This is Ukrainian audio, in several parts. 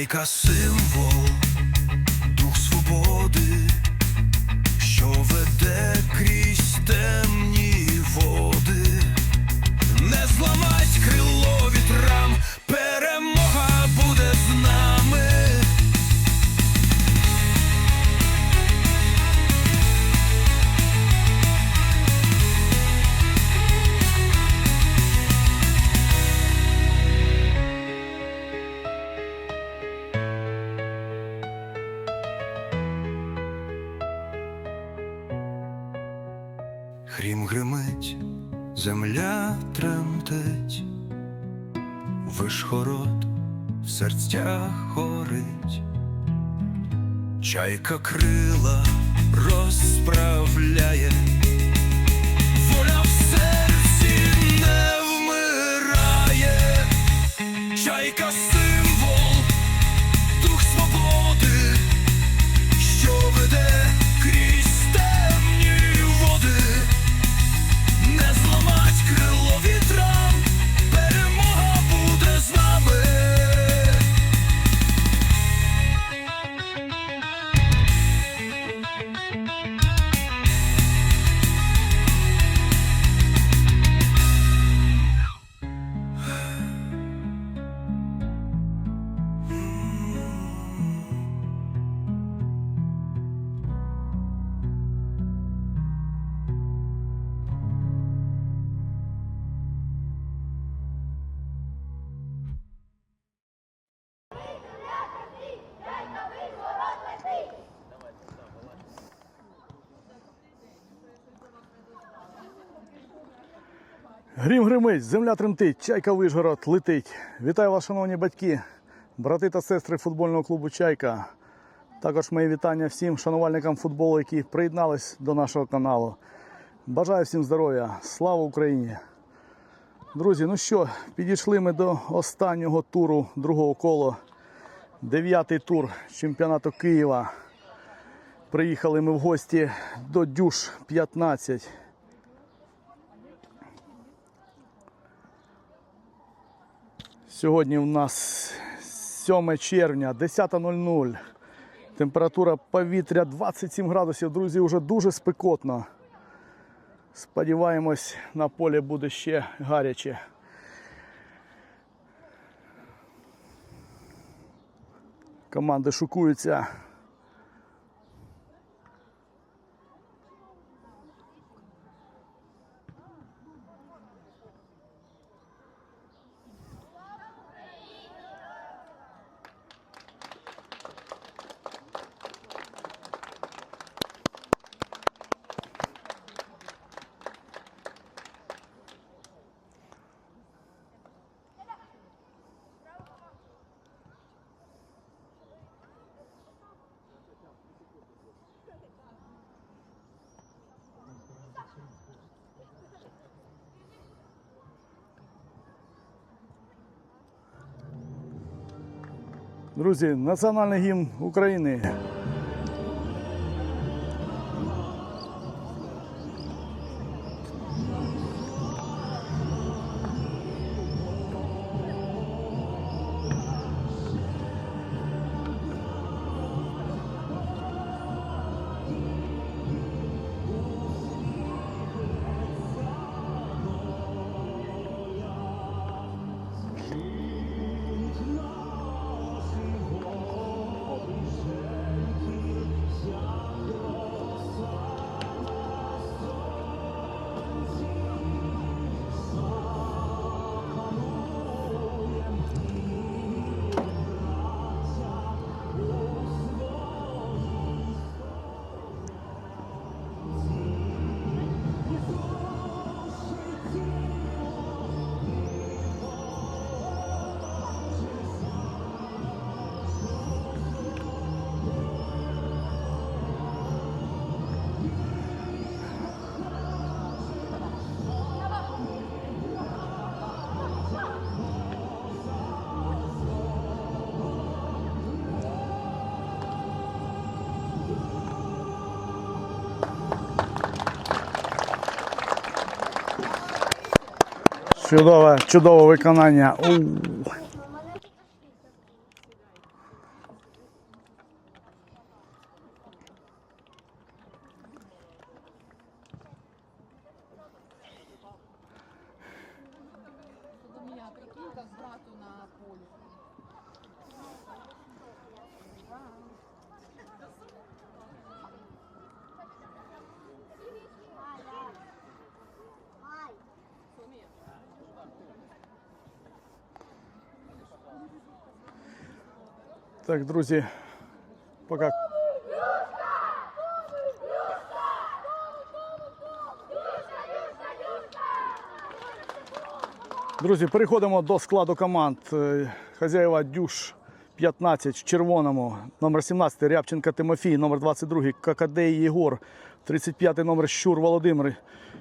Чайка символ, чайка крила розправляє, воля в серці вмирає, чайка Грім гримить, земля тремтить, чайка Вишгород летить. Вітаю вас, шановні батьки, брати та сестри футбольного клубу Чайка. Також мої вітання всім шанувальникам футболу, які приєднались до нашого каналу. Бажаю всім здоров'я, слава Україні! Друзі, ну що, підійшли ми до останнього туру другого кола. Дев'ятий тур чемпіонату Києва. Приїхали ми в гості до Дюш 15. Сьогодні у нас 7 червня, 10.00. Температура повітря 27 градусів. Друзі, вже дуже спекотно. Сподіваємось, на полі буде ще гаряче. Команди шукуються. Друзі, національний гімн України. Чудове, чудове виконання. У. Так, друзі, поки. Друзі, переходимо до складу команд. Е, Хазяєва Дюш 15 в червоному, номер 17 Рябченка Тимофій, номер 22 Какадей Єгор, 35 номер Щур Володимир,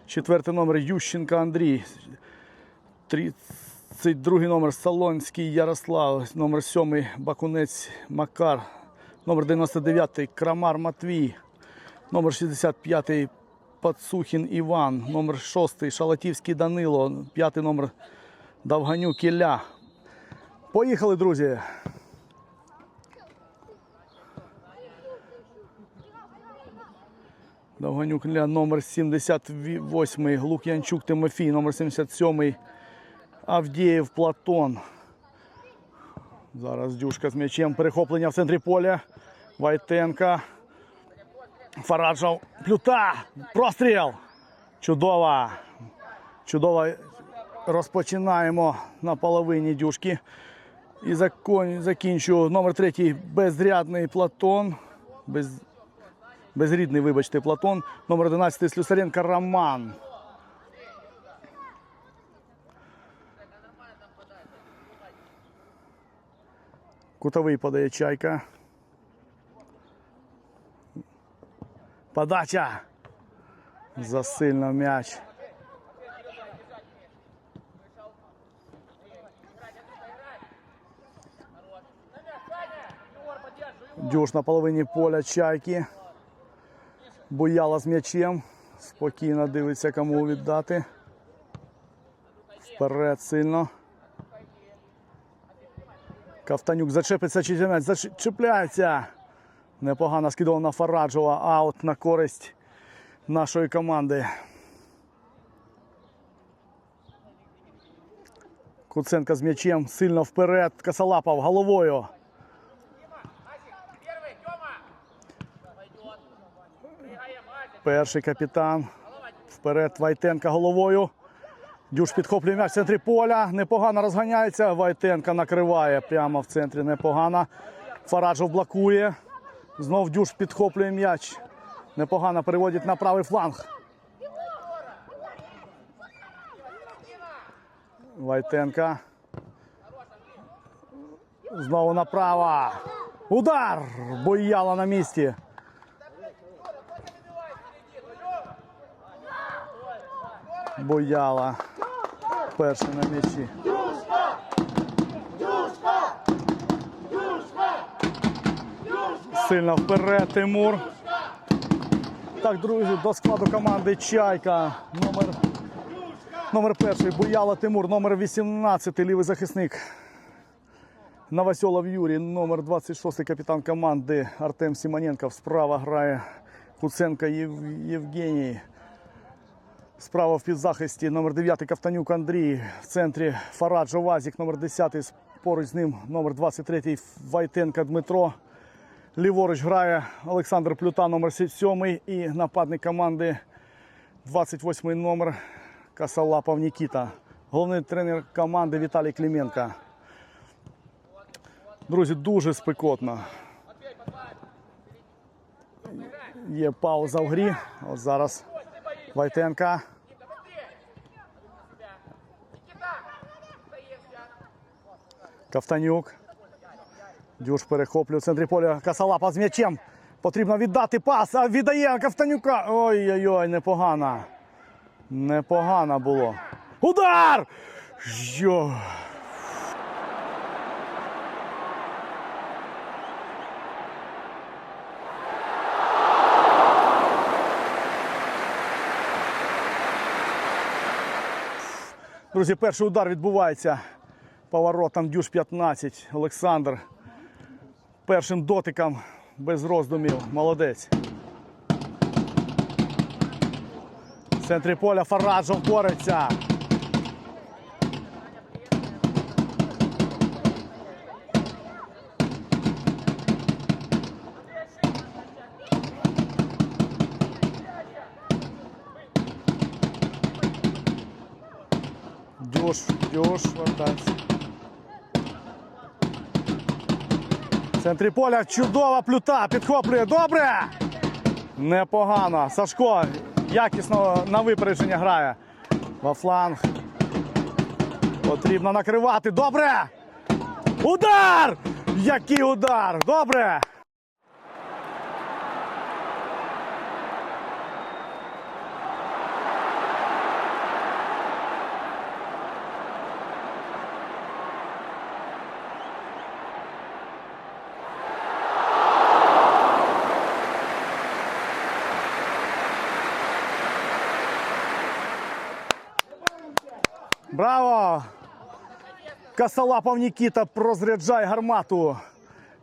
4 номер Ющенка Андрій, 32 номер Солонський Ярослав, номер 7 Бакунець Макар, номер 99 Крамар Матвій, номер 65 Пацухін Іван, номер 6 Шалатівський Данило, 5 номер Давганюк Ілля. Поїхали, друзі! Довганюк Ілля, номер 78 Лук'янчук Тимофій, номер 77 Авдієв Платон. Зараз Дюшка з м'ячем. Перехоплення в центрі поля. Вайтенка. Фараджов. Плюта. Простріл. Чудово. Чудово. Розпочинаємо на половині дюшки. І закінчу номер третій безрядний Платон. Без, безрідний, вибачте, Платон. Номер 11 Слюсаренко Роман. Кутовий подає чайка. Подача. Засильно м'яч. Дюш на половині поля чайки. Буяла з м'ячем. Спокійно дивиться, кому віддати. Вперед сильно. Кавтанюк зачепиться чи зачепляється. Непогано скидував на Фараджова. Аут на користь нашої команди. Куценко з м'ячем сильно вперед. Косолапов головою. Перший капітан. Вперед Вайтенка головою. Дюш підхоплює м'яч в центрі поля. Непогано розганяється. Вайтенка накриває прямо в центрі. Непогано. Фараджов блокує. Знов Дюш підхоплює м'яч. Непогано переводить на правий фланг. Вайтенка. Знову направо. Удар! Бояла на місці. Бояла. Перший на м'ячі. Сильно вперед Тимур. Так, друзі, до складу команди Чайка. Номер, номер перший Буяла Тимур, номер 18 лівий захисник. Новосьолов Юрій, номер 26 капітан команди Артем Сімоненков. Справа грає Куценко Єв- Євгеній. Справа в підзахисті номер 9 Кавтанюк Андрій. В центрі Фараджо Вазік, номер 10 поруч з ним номер 23 Вайтенка Дмитро. Ліворуч грає Олександр Плюта, номер 7 і нападник команди 28 номер Касалапов Нікіта. Головний тренер команди Віталій Клименко. Друзі, дуже спекотно. Є пауза в грі. От зараз Вайтенка. Кафтанюк. Дюш перехоплює в центрі поля Касалапа з м'ячем. Потрібно віддати пас, а віддає Кафтанюка. Ой-ой-ой, непогано. Непогано було. Удар! Йо. Друзі, перший удар відбувається поворотом Дюш 15. Олександр першим дотиком без роздумів. Молодець. В центрі поля Фараджов бореться. Дюш, Дюш, вертається. В центрі поля чудова плюта. Підхоплює. Добре. Непогано. Сашко якісно на випередження грає. Во фланг. Потрібно накривати. Добре. Удар! Який удар! Добре! Браво! Косолапов Нікіта розряджає гармату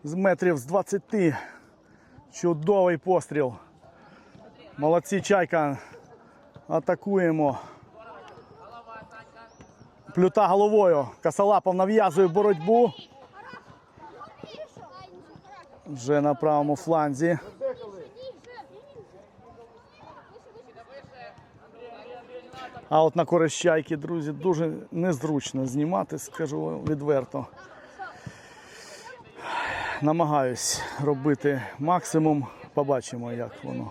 з метрів з 20. Чудовий постріл. Молодці, чайка. Атакуємо. Плюта головою. Косолапов нав'язує боротьбу. Вже на правому фланзі. А от на користь друзі, дуже незручно знімати, скажу відверто. Намагаюсь робити максимум. Побачимо, як воно.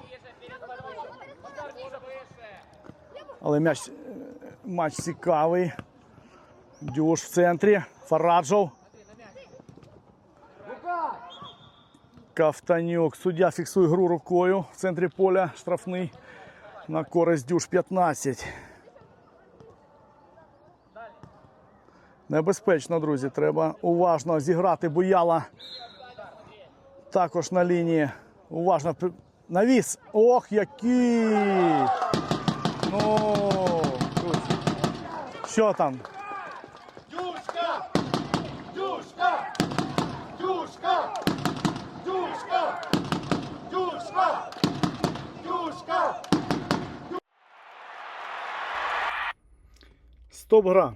Але м'яч, матч цікавий. Дюш в центрі. Фараджов. Кафтанюк. Суддя фіксує гру рукою в центрі поля. Штрафний на користь Дюш 15. Небезпечно, друзі. Треба уважно зіграти Буяла. Також на лінії. Уважно навіс. Ох, який! Ну, друзі. Що там? Дюшка! Дюшка! Дюшка! Дюшка! Дюшка! Дюшка! Стоп гра.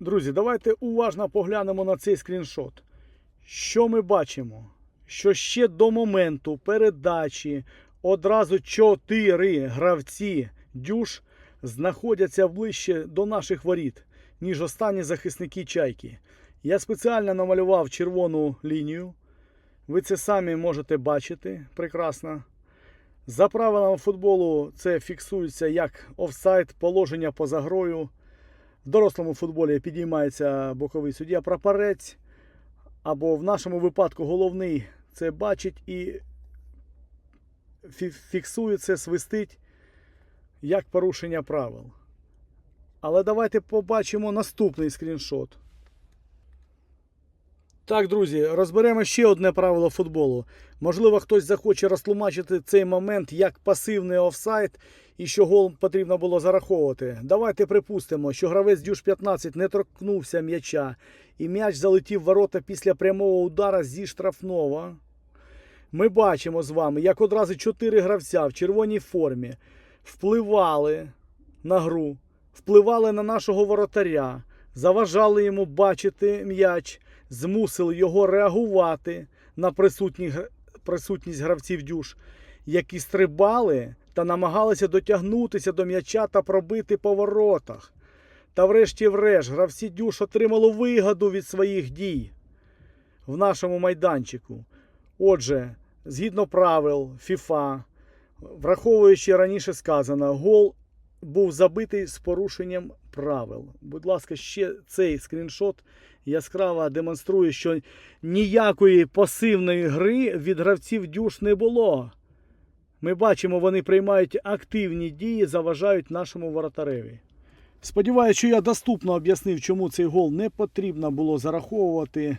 Друзі, давайте уважно поглянемо на цей скріншот. Що ми бачимо? Що ще до моменту передачі одразу чотири гравці дюш знаходяться ближче до наших воріт, ніж останні захисники чайки. Я спеціально намалював червону лінію. Ви це самі можете бачити прекрасно. За правилами футболу це фіксується як офсайд, положення поза грою. В дорослому футболі підіймається боковий суддя прапорець. Або в нашому випадку головний це бачить і фі- фіксує це, свистить як порушення правил. Але давайте побачимо наступний скріншот. Так, друзі, розберемо ще одне правило футболу. Можливо, хтось захоче розтлумачити цей момент як пасивний офсайд і що гол потрібно було зараховувати. Давайте припустимо, що гравець Дюш 15 не торкнувся м'яча, і м'яч залетів в ворота після прямого удара зі штрафного. Ми бачимо з вами, як одразу чотири гравця в червоній формі впливали на гру, впливали на нашого воротаря, заважали йому бачити м'яч, змусили його реагувати на присутність гравців дюш, які стрибали та намагалися дотягнутися до м'яча та пробити по воротах. Та врешті-врешт гравці дюш отримали вигоду від своїх дій в нашому майданчику. Отже, згідно правил FIFA, враховуючи раніше сказано, гол був забитий з порушенням правил. Будь ласка, ще цей скріншот яскраво демонструє, що ніякої пасивної гри від гравців дюш не було. Ми бачимо, вони приймають активні дії, заважають нашому воротареві. Сподіваюся, що я доступно об'яснив, чому цей гол не потрібно було зараховувати,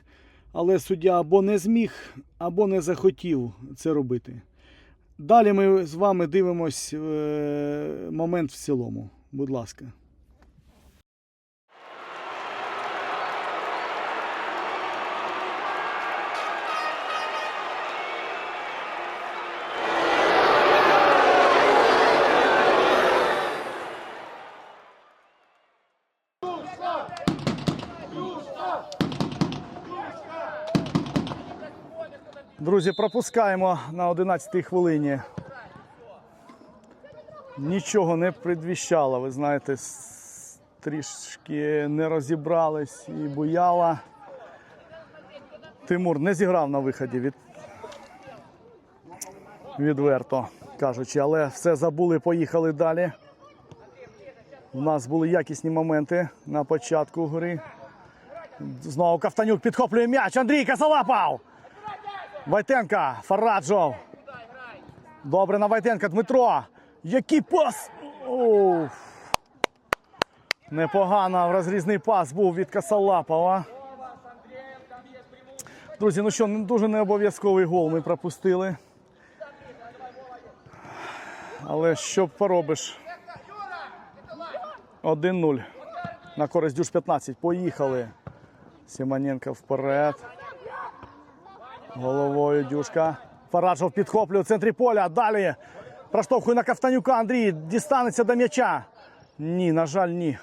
але суддя або не зміг, або не захотів це робити. Далі ми з вами дивимось е, момент в цілому. Будь ласка. Друзі, пропускаємо на 11-й хвилині. Нічого не предвіщало, ви знаєте, трішки не розібрались і бояла. Тимур не зіграв на виході від... відверто кажучи, але все забули, поїхали далі. У нас були якісні моменти на початку гри. Знову Ковтанюк підхоплює м'яч. Андрій Косолапов. Вайтенка, Фараджов. Добре на Вайтенка. Дмитро. Який пас! Оу. Непогано розрізний пас був від Косолапова. Друзі, ну що, ну, дуже не обов'язковий гол ми пропустили. Але що поробиш? 1-0. На користь Дюш 15. Поїхали. Сімоненко вперед. Головою Дюшка. Фараджов підхоплює в центрі поля. Далі проштовхує на Ковтанюка. Андрій дістанеться до м'яча. Ні, на жаль, ні.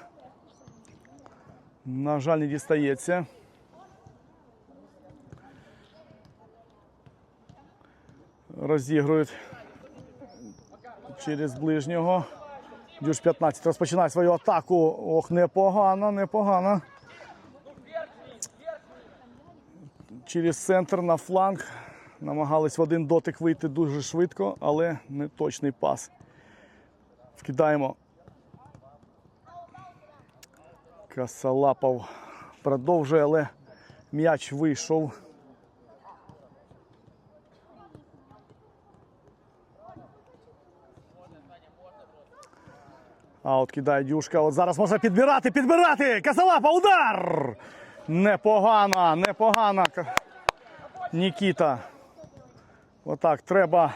На жаль, не дістається. Розігрують через ближнього. Дюш 15 розпочинає свою атаку. Ох, непогано, непогано. Через центр на фланг. Намагались в один дотик вийти дуже швидко, але не точний пас. Вкидаємо. Касалапов продовжує, але м'яч вийшов. А от кидає Дюшка. От зараз може підбирати, підбирати! Касалапа, удар! Непогано, непогано. Нікіта. Отак треба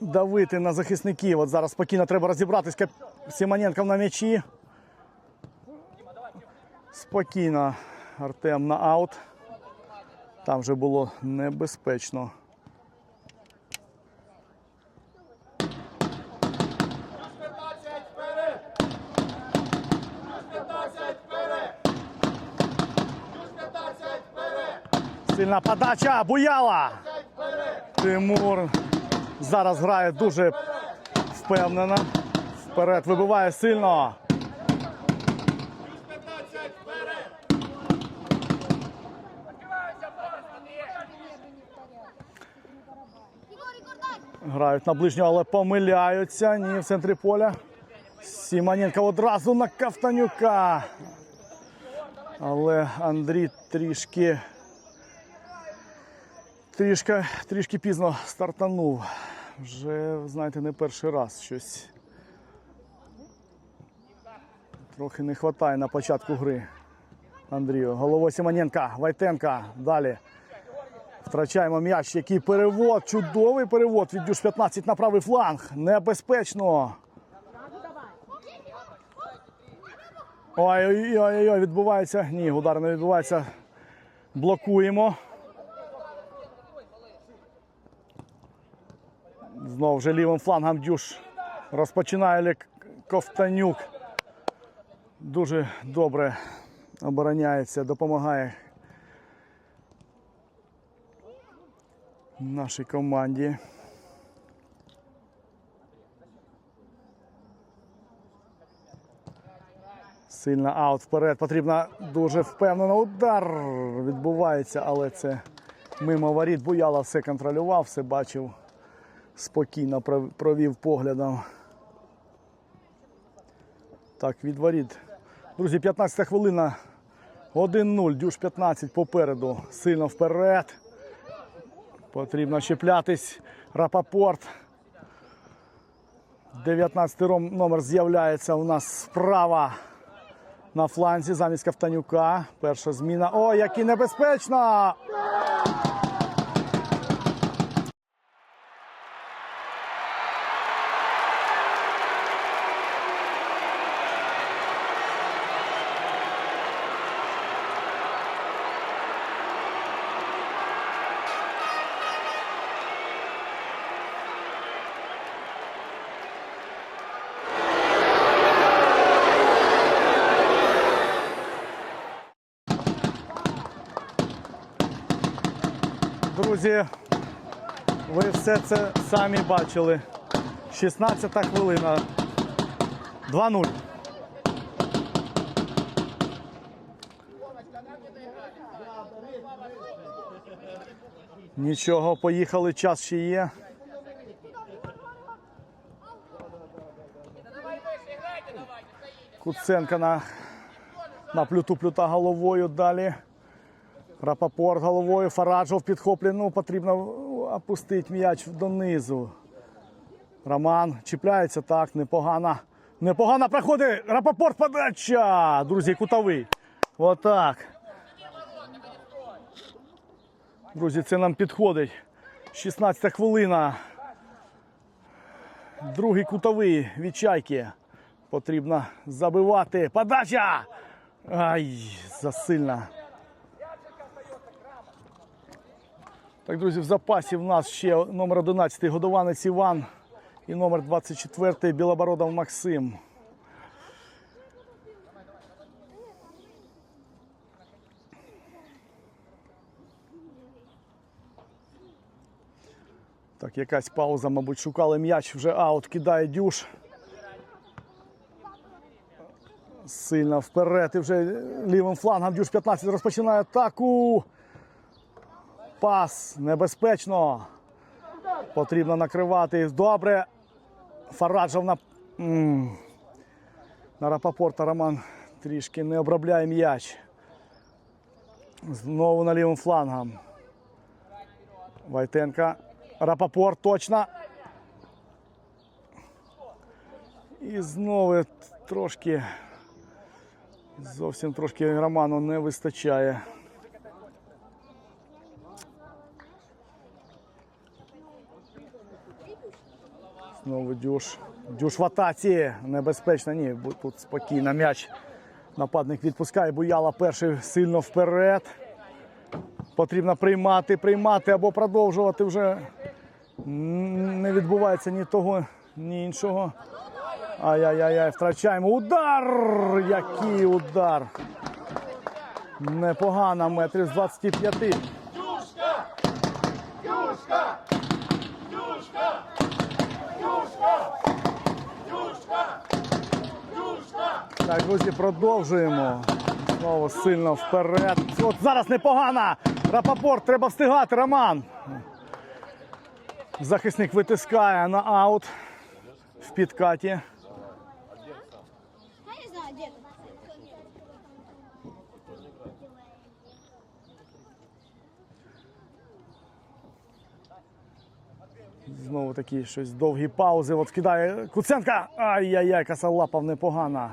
давити на захисників. От зараз спокійно треба розібратись. Симоненко на м'ячі. Спокійно. Артем на аут. Там вже було небезпечно. вперед! Плюс 15 вперед! Плюс 15 вперед! Подача. Буяла. Тимур зараз грає дуже впевнено. Вперед вибиває сильно. 15! Грають на ближнього, але помиляються. Ні, в центрі поля. Сімоненко одразу на Ковтанюка. Але Андрій трішки. Трішки, трішки пізно стартанув. Вже, знаєте, не перший раз щось. Трохи не вистачає на початку гри. Андрію. Головою Симоненка, Вайтенка. Далі. Втрачаємо м'яч. Який перевод. Чудовий перевод від Дюш 15 на правий фланг. Небезпечно. Ой-ой-ой, відбувається. Ні, удар не відбувається. Блокуємо. Знову вже лівим флангом Дюш розпочинає Ковтанюк. Дуже добре обороняється, допомагає нашій команді. Сильно аут вперед. Потрібно дуже впевнено. Удар відбувається, але це мимо воріт. Буяла все контролював, все бачив. Спокійно пров- провів поглядом. Так, від воріт. Друзі, 15 хвилина. 1-0. Дюш 15 попереду. Сильно вперед. Потрібно чіплятись. Рапопорт. 19 ром- номер з'являється у нас справа на фланзі замість Ковтанюка. Перша зміна. О, які небезпечно! друзі, ви все це самі бачили. 16 хвилина. 2-0. Нічого, поїхали, час ще є. Куценка на на плюту плюта головою далі. Рапопорт головою, Фараджов підхоплює. Ну, потрібно опустити м'яч донизу. Роман чіпляється так, непогано. Непогано проходить. Рапопорт подача. Друзі, кутовий. Отак. Друзі, це нам підходить. 16 хвилина. Другий кутовий від чайки. Потрібно забивати. Подача! Ай, засильно. Так, друзі, в запасі в нас ще номер 11 годованець Іван і номер 24 Білобородов Максим. Так, якась пауза, мабуть, шукали м'яч, вже аут кидає дюш. Сильно вперед і вже лівим флангом дюш 15 розпочинає атаку. Пас небезпечно. Потрібно накривати. Добре. Фараджов на, на Рапопорта Роман трішки не обробляє м'яч. Знову на лівим флангом. Вайтенка. Рапопорт точно. І знову трошки. Зовсім трошки Роману не вистачає. Знову дюш. Дюш в атаці. Небезпечно. Ні, тут спокійно м'яч. Нападник відпускає. Буяла перший сильно вперед. Потрібно приймати, приймати або продовжувати вже. Не відбувається ні того, ні іншого. Ай-яй-яй, втрачаємо. Удар! Який удар! Непогано, метрів з 25. Так, друзі, продовжуємо. Знову сильно вперед. От зараз непогано. Рапопорт, треба встигати, Роман. Захисник витискає на аут в підкаті. Знову такі щось довгі паузи. От кидає Куценка. Ай-яй-яй, косолапав непогано.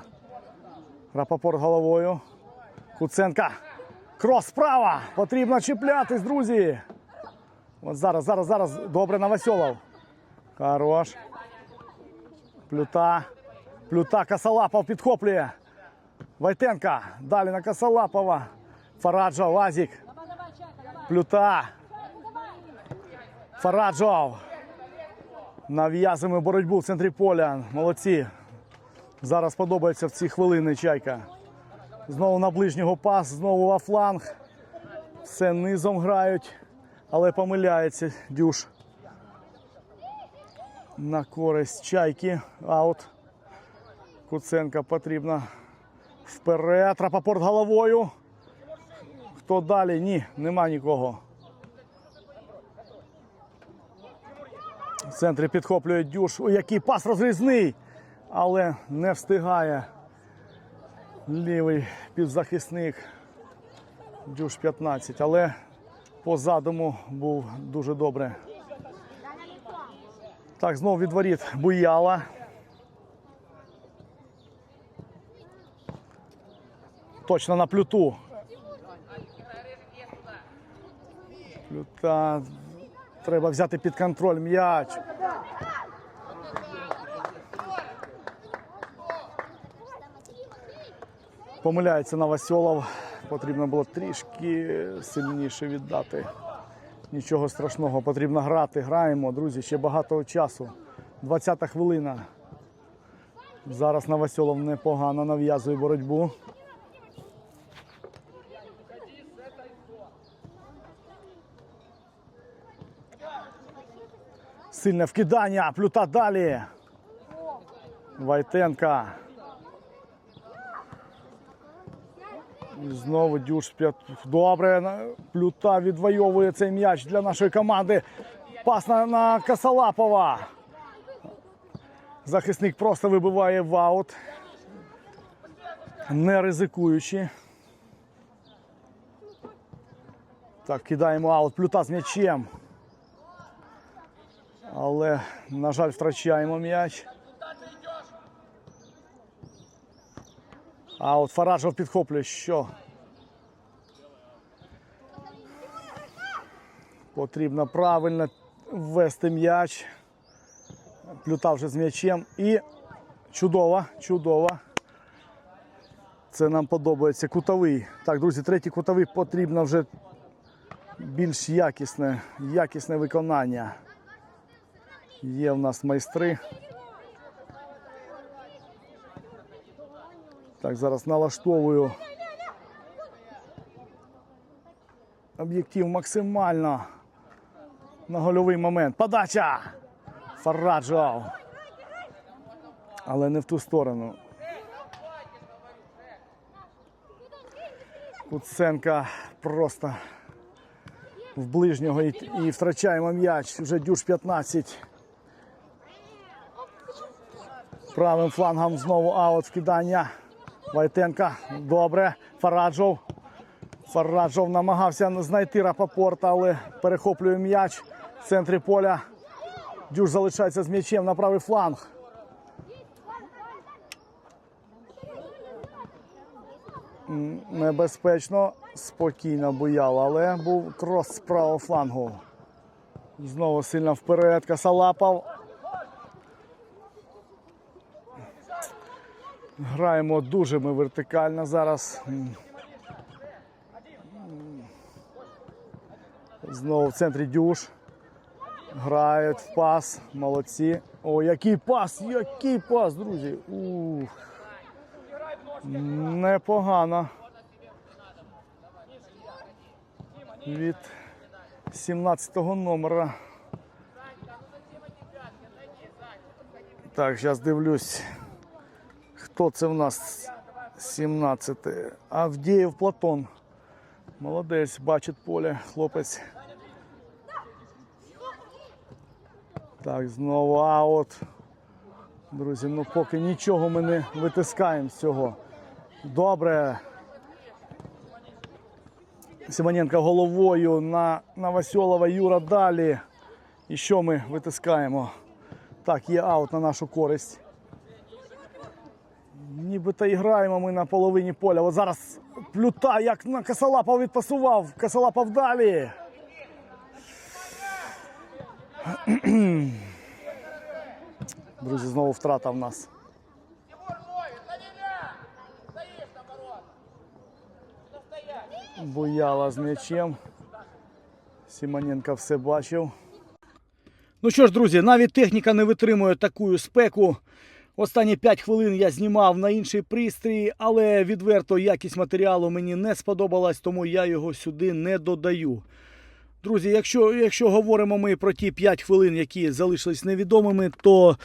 Рапопорт головою. Куценка. Крос справа. Потрібно чіплятись, друзі. От зараз, зараз, зараз. Добре Новосьолов. Хорош. Плюта. Плюта Косолапов підхоплює. Войтенка. Далі на Косолапова. Фараджов, Азік. Плюта. Фараджов. Нав'язуємо боротьбу в центрі поля. Молодці. Зараз подобається в ці хвилини чайка. Знову на ближнього пас, знову во фланг. Все низом грають, але помиляється дюш. На користь чайки. Аут. Куценка потрібно вперед. Рапопорт головою. Хто далі? Ні, нема нікого. В центрі підхоплює дюш. Ой, який пас розрізний, але не встигає. Лівий півзахисник. Дюш 15, але по задуму був дуже добре. Так, знову від воріт Буяла. Точно на плюту. Плюта. Треба взяти під контроль м'яч. Помиляється Новосьолов. Потрібно було трішки сильніше віддати. Нічого страшного, потрібно грати. Граємо, друзі, ще багато часу. 20-та хвилина. Зараз Новосьолов непогано нав'язує боротьбу. Сильне вкидання, плюта далі. Вайтенка. Знову дюш. Добре. Плюта відвоює цей м'яч для нашої команди. Пас на, на Касалапова. Захисник просто вибиває в аут. Не ризикуючи. Так, кидаємо аут. Плюта з м'ячем. Але, на жаль, втрачаємо м'яч. А от Фараджов підхоплює, що потрібно правильно ввести м'яч. Плюта вже з м'ячем. І чудово, чудово. Це нам подобається. Кутовий. Так, друзі, третій кутовий потрібно вже більш якісне, якісне виконання. Є в нас майстри. Так, зараз налаштовую об'єктив максимально на гольовий момент. Подача! Фараджов. Але не в ту сторону. Куценка просто в ближнього і, і втрачаємо м'яч. Вже дюш 15. Правим флангом знову аут вкидання. Вайтенка. Добре. Фараджов. Фараджов намагався знайти Рапопорта, але перехоплює м'яч в центрі поля. Дюш залишається з м'ячем на правий фланг. Небезпечно, спокійно бояло, але був крос з правого флангу. Знову сильно вперед. Касалапов. Граємо дуже ми вертикально зараз. Знову в центрі дюш. Грають в пас. Молодці. О, який пас! Який пас, друзі! Ух. Непогано. Від 17-го номера. Так, зараз дивлюсь. Хто це в нас? 17. Авдіїв Платон. Молодець, бачить поле, хлопець. Так, знову аут. Друзі, ну поки нічого ми не витискаємо з цього. Добре. Симоненко головою на Новоселова Юра далі. І що ми витискаємо? Так, є аут на нашу користь. Нібито і граємо ми на половині поля. От зараз плюта, як на Косолапов відпасував. Косолапов далі. Друзі, знову втрата в нас. Бояла з м'ячем. Сімоненко все бачив. Ну що ж, друзі, навіть техніка не витримує таку спеку. Останні 5 хвилин я знімав на інший пристрій, але відверто якість матеріалу мені не сподобалась, тому я його сюди не додаю. Друзі, якщо, якщо говоримо ми про ті 5 хвилин, які залишились невідомими, то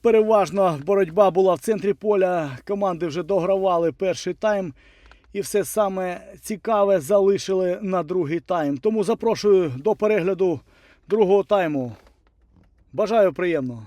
переважно боротьба була в центрі поля. Команди вже догравали перший тайм. І все саме цікаве залишили на другий тайм. Тому запрошую до перегляду другого тайму. Бажаю приємного.